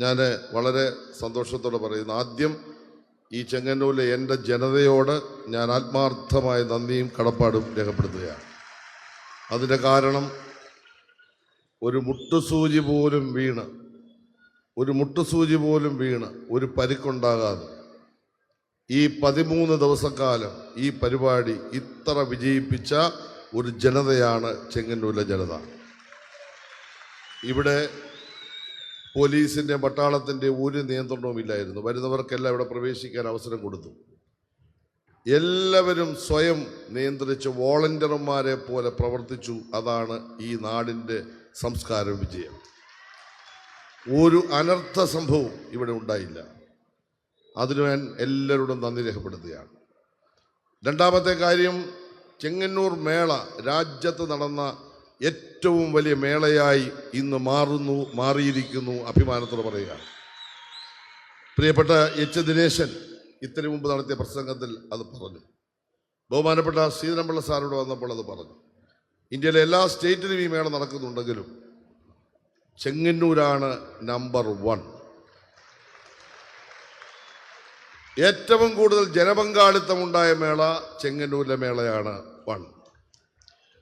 ഞാൻ വളരെ സന്തോഷത്തോടെ പറയുന്നു. ആദ്യം ഈ ചെങ്ങന്നൂരിലെ എന്റെ ജനതയോട് ഞാൻ ആത്മാർത്ഥമായ നന്ദിയും കടപ്പാടും രേഖപ്പെടുത്തുകയാണ്. അതിന്റെ കാരണം ഒരു മുട്ടുസൂചി പോലും വീണ് ഒരു മുട്ടുസൂചി പോലും വീണ് ഒരു പരിക്കുണ്ടാകാതെ ഈ പതിമൂന്ന് ദിവസക്കാലം ഈ പരിപാടി ഇത്ര വിജയിപ്പിച്ച ഒരു ജനതയാണ് ചെങ്ങന്നൂരിലെ ജനത. ഇവിടെ പോലീസിന്റെ പട്ടാളത്തിന്റെ ഒരു നിയന്ത്രണവും ഇല്ലായിരുന്നു. വരുന്നവർക്കെല്ലാം ഇവിടെ പ്രവേശിക്കാൻ അവസരം കൊടുത്തു. എല്ലാവരും സ്വയം നിയന്ത്രിച്ച് വോളണ്ടിയർമാരെ പോലെ പ്രവർത്തിച്ചു. അതാണ് ഈ നാടിന്റെ സംസ്കാര വിജയം. ഒരു അനർത്ഥ സംഭവം ഇവിടെ ഉണ്ടായില്ല. അതിനു ഞാൻ എല്ലാവരോടും നന്ദി രേഖപ്പെടുത്തുകയാണ്. രണ്ടാമത്തെ കാര്യം ചെങ്ങന്നൂർ മേള രാജ്യത്ത് നടന്ന ഏറ്റവും വലിയ മേളയായി ഇന്ന് മാറുന്നു മാറിയിരിക്കുന്നു അഭിമാനത്തോടെ പറയുക. പ്രിയപ്പെട്ട എച്ച് ദിനേശൻ ഇത്തിരി മുമ്പ് നടത്തിയ പ്രസംഗത്തിൽ അത് പറഞ്ഞു. ബഹുമാനപ്പെട്ട ശ്രീധരമ്പള്ള സാറിനോട് വന്നപ്പോൾ അത് പറഞ്ഞു. ഇന്ത്യയിലെ എല്ലാ സ്റ്റേറ്റിലും ഈ മേള നടക്കുന്നുണ്ടെങ്കിലും ചെങ്ങന്നൂരാണ് നമ്പർ വൺ ഏറ്റവും കൂടുതൽ ജനപങ്കാളിത്തമുണ്ടായ മേള ചെങ്ങന്നൂരിലെ മേളയാണ് വൺ